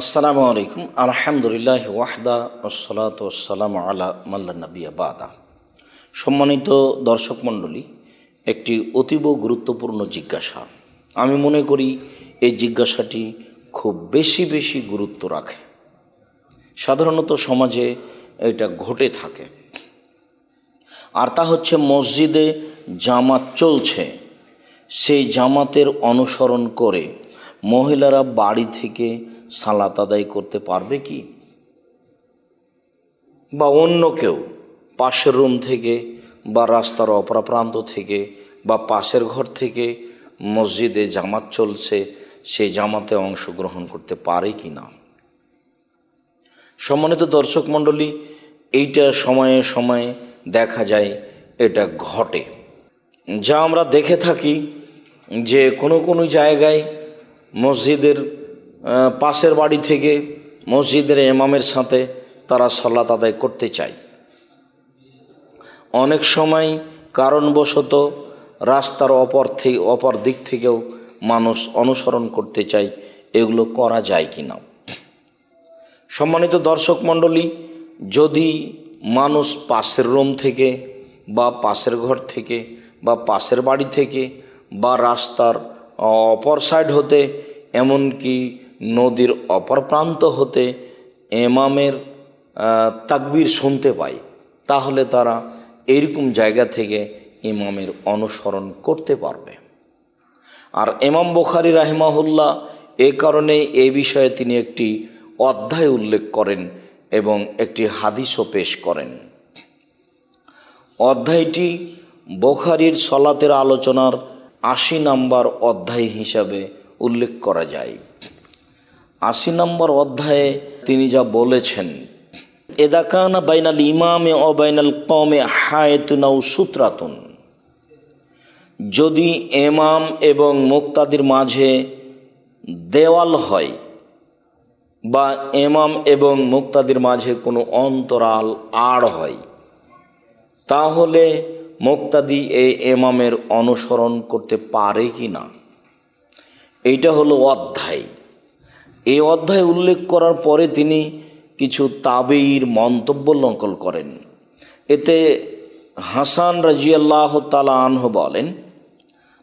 আসসালামু আলাইকুম। আলহামদুলিল্লাহ ওয়াহদা ওসলাত ওসালাম আলা মাল্লা নবী বাদা। সম্মানিত দর্শক মণ্ডলী, একটি অতীব গুরুত্বপূর্ণ জিজ্ঞাসা। আমি মনে করি, এই জিজ্ঞাসাটি খুব বেশি বেশি গুরুত্ব রাখে। সাধারণত সমাজে এটা ঘটে থাকে। আর তা হচ্ছে মসজিদে জামাত চলছে। সেই জামাতের অনুসরণ করে মহিলারা বাড়ি থেকে সালাত আদায় করতে পারবে কি? বা অন্য কেউ পাশের রুম থেকে বা রাস্তার অপরা প্রান্ত থেকে বা পাশের ঘর থেকে মসজিদে জামাত চলছে সেই জামাতে অংশগ্রহণ করতে পারে কি না? সম্মানিত দর্শক মণ্ডলী, এইটা সময়ে সময়ে দেখা যায়, এটা ঘটে। যা আমরা দেখে থাকি যে কোনো কোনো জায়গায় মসজিদের পাশের বাড়ি থেকে মসজিদের এমামের সাথে তারা সলাত আদায় করতে চায়। অনেক সময় কারণবশত রাস্তার অপর থেকে অপর দিক থেকেও মানুষ অনুসরণ করতে চায়, এগুলো করা যায় কি না সম্মানিত দর্শক মণ্ডলী, যদি মানুষ পাশের রুম থেকে বা পাশের ঘর থেকে বা পাশের বাড়ি থেকে বা রাস্তার অপর সাইড হতে এমনকি নদীর অপর প্রান্ত হতে এমামের তাকবির শুনতে পায় তাহলে তারা এইরকম জায়গা থেকে ইমামের অনুসরণ করতে পারবে। আর এমাম বুখারি রাহিমাহুল্লাহ এ কারণে এই বিষয়ে তিনি একটি অধ্যায় উল্লেখ করেন এবং একটি হাদিসও পেশ করেন। অধ্যায়টি বোখারির সলাতের আলোচনার আশি নম্বর অধ্যায় হিসাবে উল্লেখ করা যায়। আশি নম্বর অধ্যায়ে তিনি যা বলেছেন এদাকানা বাইনাল ইমামে ও বাইনাল কমে হায়তুনাউ সূত্রাতুন। যদি এমাম এবং মুক্তাদির মাঝে দেওয়াল হয় বা এমাম এবং মুক্তাদির মাঝে কোনো অন্তরাল আড় হয়, তাহলে মুক্তাদি এই এমামের অনুসরণ করতে পারে কি না? এইটা হলো অধ্যায়। এই অধ্যায় উল্লেখ করার পরে তিনি কিছু তাবেইর মন্তব্য নকল করেন। এতে হাসান রাজিয়াল্লাহ তালা আনহ বলেন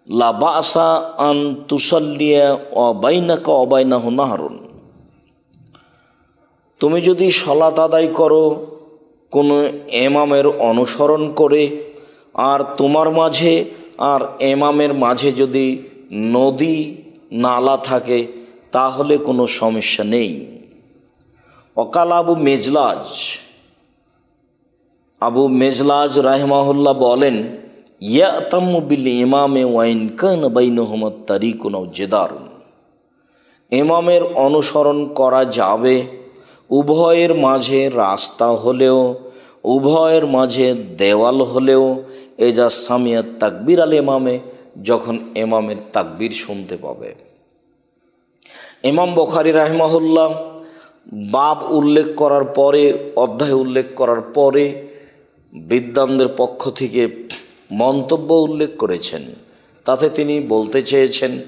লাবাসা আন তুসল্লিয়া অবাইনাকা অবাইনাহ নাহারুন। তুমি যদি সলাত আদায় করো, কোনো এমামের অনুসরণ করে, আর তোমার মাঝে, আর এমামের মাঝে যদি নদী, নালা থাকে তাহলে কোনো সমস্যা নেই। অকাল আবু মেজলাজ। আবু মেজলাজ রাহমাহুল্লাহ বলেন ইয়াতাম্মু ইমামে ওয়াইন কান বাইনহমত তারিকুন জেদারুন ইমামের অনুসরণ করা যাবে, উভয়ের মাঝে রাস্তা হলেও, উভয়ের মাঝে দেওয়াল হলেও, এজা সামিয়া তাকবির আল এমামে যখন এমামের তাকবির শুনতে পাবে। ইমাম বখারি রাহমাহুল্লাহ বাব উল্লেখ করার পরে, অধ্যায় উল্লেখ করার পরে বিদ্বানদের পক্ষ থেকে মন্তব্য উল্লেখ করেছেন। তাতে তিনি বলতে চেয়েছেন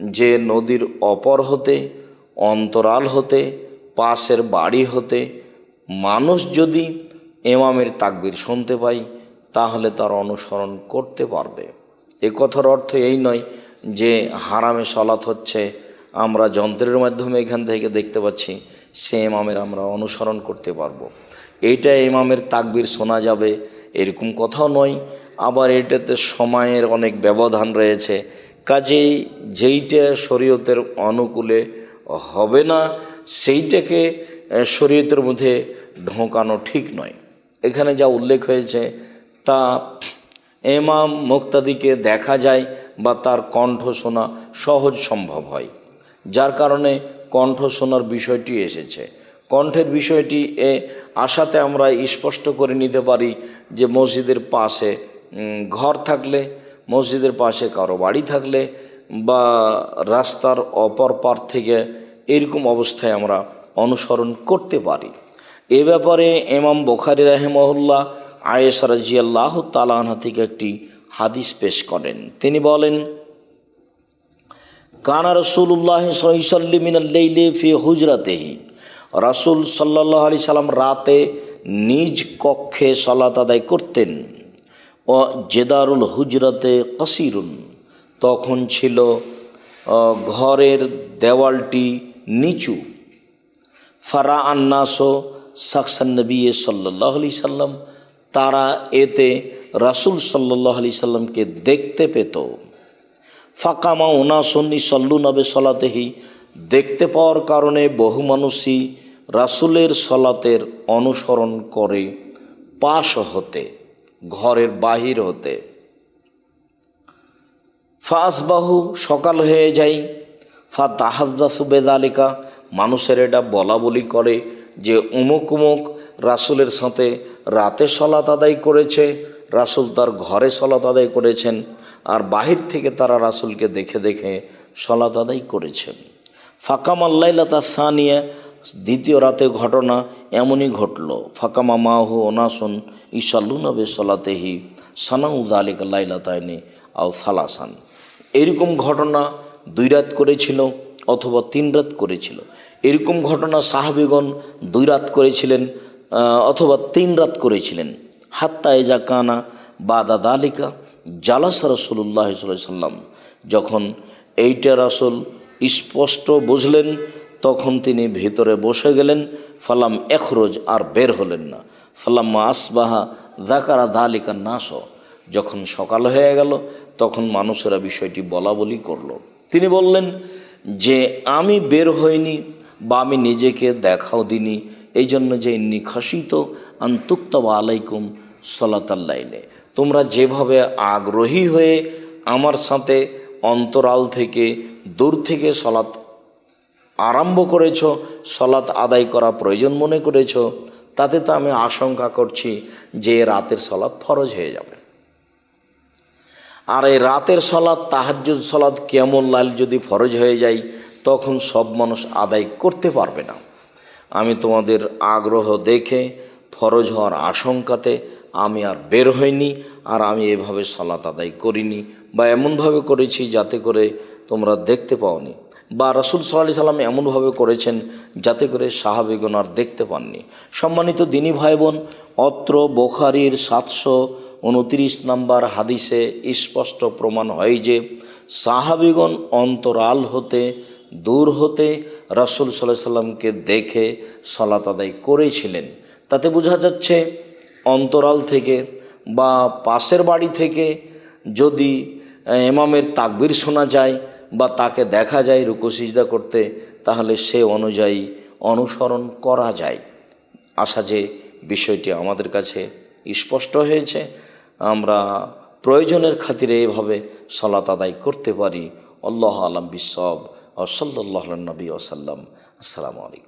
যে, নদীর অপর হতে, অন্তরাল হতে, পাশের বাড়ি হতে, মানুষ যদি এমামের তাকবির শুনতে পায়, তাহলে তার অনুসরণ করতে পারবে। এ কথার অর্থ এই নয় যে, হারামে সলাৎ হচ্ছে আমরা যন্ত্রের মাধ্যমে এখান থেকে দেখতে পাচ্ছি সে ইমামের আমরা অনুসরণ করতে পারব। এইটা ইমামের তাকবির শোনা যাবে, এরকম কথাও নয়। আবার এটাতে সময়ের অনেক ব্যবধান রয়েছে। কাজেই যেইটা শরীয়তের অনুকূলে হবে না, সেইটাকে শরীয়তের মধ্যে ঢোকানো ঠিক নয়। এখানে যা উল্লেখ হয়েছে, তা এমাম মুক্তাদিকে দেখা যায় বা তার কণ্ঠ শোনা সহজ সম্ভব হয়। যার কারণে কণ্ঠ শোনার বিষয়টি এসেছে। কণ্ঠের বিষয়টি এ আশাতে আমরা স্পষ্ট করে নিতে পারি যে মসজিদের পাশে ঘর থাকলে, মসজিদের পাশে কারও বাড়ি থাকলে বা রাস্তার অপর পার থেকে এরকম অবস্থায় আমরা অনুসরণ করতে পারি। এ ব্যাপারে এমাম বোখারি রাহেমহল্লা আয়েস রাজিয়াল্লাহ তালাহা থেকে একটি হাদিস পেশ করেন। তিনি বলেন কানা রসুল্লাহ সল্লিমিনাল্লেইলে ফি হুজরাতেহি। রাসুল সাল্লাহ আলি সাল্লাম রাতে নিজ কক্ষে সলাত আদায় করতেন। ও জেদারুল হুজরাতে কসিরুন। তখন ছিল ঘরের দেওয়ালটি নিচু। ফারা আন্নাসো সাকসান নবী সাল্লাহ আলি সাল্লাম। তারা এতে রাসুল সাল্লাহ আলি সাল্লামকে দেখতে পেত। ফাঁকামা ওনাসন্নি সল্লু নবে সলাতেহি। দেখতে পাওয়ার কারণে বহু মানুষই রাসুলের সলাতের অনুসরণ করে, পাশ হতে, ঘরের বাহির হতে। ফাসবাহু, সকাল হয়ে যায়। ফা তাহাদ্দাসু বেদালিকা, মানুষের এটা বলা বলি করে যে উমুক উমুক রাসুলের সাথে রাতে সলাত আদায় করেছে, রাসুল তার ঘরে সলাত আদায় করেছেন। আর বাহির থেকে তারা রাসুলকে দেখে দেখে সলাত আদায় করেছেন। ফাকাম আল্লাইলা তার সানিয়া, দ্বিতীয় রাতে ঘটনা এমনই ঘটল। ফাকামা মাহু অনাসন ইসাল্লু নবে সলাতেহি সানাউ জালিক লাইলা তাইনে আও সালাসান। এরকম ঘটনা দুই রাত করেছিল অথবা তিন রাত করেছিল। এরকম ঘটনা সাহাবিগণ দুই রাত করেছিলেন অথবা তিন রাত করেছিলেন। হাত্তা এজা কানা বাদা দালিকা জালাস রসুল্লাহ সাল্লাম যখন এইটা রাসুল স্পষ্ট বুঝলেন, তখন তিনি ভিতরে বসে গেলেন, ফালাম এখরোজ আর বের হলেন না। ফালাম্মা আসবাহা দাকারা দালিকা নাস। যখন সকাল হয়ে গেল, তখন মানুষেরা বিষয়টি বলা বলি করল। তিনি বললেন, যে আমি বের হইনি বা আমি নিজেকে দেখাও দিনি এই জন্য যে নিখাসিত আন্তুক্তবা আলাইকুম সলাতাল্লাইনে তোমরা যেভাবে আগ্রহী হয়ে আমার সাথে অন্তরাল থেকে দূর থেকে সলাৎ আরম্ভ করেছ, সলাৎ আদায় করা প্রয়োজন মনে করেছ, তাতে তো আমি আশঙ্কা করছি যে রাতের সলাৎ ফরজ হয়ে যাবে। আর এই রাতের সলাৎ, তাহাজ্জুদ সলাৎ কেমন লাল যদি ফরজ হয়ে যায়, তখন সব মানুষ আদায় করতে পারবে না। আমি তোমাদের আগ্রহ দেখে, ফরজ হওয়ার আশঙ্কাতে আমি আর বের হইনি, আর আমি এভাবে সলাৎ আদায় করিনি বা এমনভাবে করেছি যাতে করে তোমরা দেখতে পাওনি বা রসুল সাল্লাহ সাল্লাম এমনভাবে করেছেন যাতে করে সাহাবিগণ আর দেখতে পাননি। সম্মানিত দিনী ভাই বোন অত্র বোখারির সাতশো উনত্রিশ নাম্বার হাদিসে স্পষ্ট প্রমাণ হয় যে সাহাবিগণ অন্তরাল হতে, দূর হতে রসুল সাল্লাহ সাল্লামকে দেখে সলাত আদায় করেছিলেন। তাতে বোঝা যাচ্ছে অন্তরাল থেকে বা পাশের বাড়ি থেকে যদি আহ, ইমামের তাকবির শোনা যায় বা তাকে দেখা যায় রুকু করতে তাহলে সে অনুযায়ী অনুসরণ করা যায়। আশা যে বিষয়টি আমাদের কাছে স্পষ্ট হয়েছে আমরা প্রয়োজনের খাতিরে এভাবে সলাত আদায় করতে পারি। আল্লাহ আলম বিসব ও সাল্লাহ নবী ওসাল্লাম আসসালামু আলাইকুম।